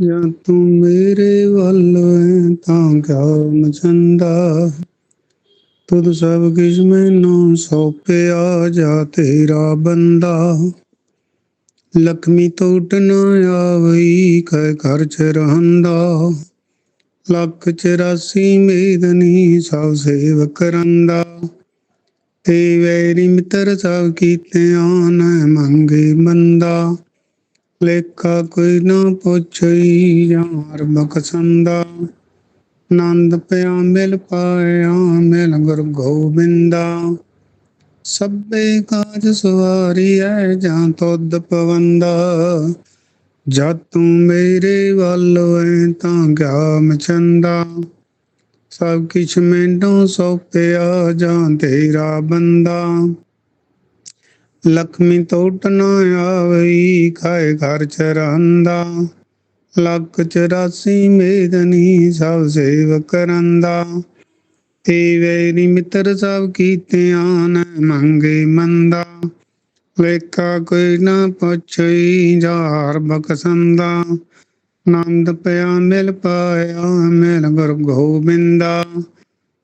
ਜਾਂ ਤੂੰ ਮੇਰੇ ਵੱਲ ਹੈ ਤਾਂ ਕਿਆ ਮਚੰਦਾ ਤੁਧ ਸਭ ਕਿਛ ਮੈਨੂੰ ਸੌਪਿਆ ਜਾ ਤੇਰਾ ਬੰਦਾ। ਲਖਮੀ ਟੁੱਟ ਨਾ ਆਵਈ, ਕਹਿ ਘਰ ਚ ਰਹੰਦਾ। ਲੱਖ ਚਰਾਸੀ ਮੇਦਨੀ ਸਭ ਸੇਵ ਕਰੰਦਾ ਤੇ ਵੈਰੀ ਮਿੱਤਰ ਸਭ ਕੀਤੇ ਆਨ ਮੰਗੇ ਮੰਦਾ। ਲੇਖਾ ਕੋਈ ਨਾ ਪੁੱਛਈ, ਯਾਰ ਬਖਸੰਦਾ। ਨੰਦ ਪਿਆ ਮਿਲ ਪਾਇਆ, ਮਿਲ ਗੁਰ ਗੋਬਿੰਦਾ। ਸਭੇ ਕਾਜ ਸਵਾਰੀ ਐ ਜਾਂ ਤੁਧ ਪਵੰਦਾ। ਜਦ ਤੂੰ ਮੇਰੇ ਵੱਲ ਐ ਤਾਂ ਕਿਆ ਮਚੰਦਾ ਸਭ ਕਿਛ ਮੈਨੂੰ ਸੌਪਿਆ ਜਾਂ ਤੇਰਾ ਬੰਦਾ। ਲక్ష్ਮੀ ਟੁੱਟ ਨਾ ਆਵਈ, ਖਾਏ ਘਰ ਚ ਰਹੰਦਾ। ਲੱਖ ਚਰਾਸੀ ਮੇਦਨੀ ਸਭ ਸੇਵ ਕਰੰਦਾ ਤੇ ਵੈਰੀ ਮਿੱਤਰ ਸਭ ਕੀਤੇ ਆਨ ਮੰਗੇ ਮੰਦਾ। ਲੇਖਾ ਕੋਈ ਨਾ ਪੁੱਛਈ ਜਾਰ ਬਖਸੰਦਾ। ਨੰਦ ਪਿਆ ਮਿਲ ਪਾਇਆ, ਮਿਲ ਗੁਰ ਗੋਬਿੰਦਾ।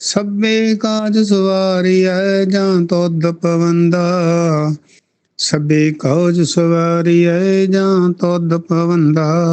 ਸਭੇ ਕਾਜ ਸਵਾਰੀਐ ਜਾਂ ਤੁਧ ਪਵੰਦਾ। ਸਭੇ ਕਾਜ ਸਵਾਰੀਐ ਜਾਂ ਤੁਧ ਪਵੰਦਾ।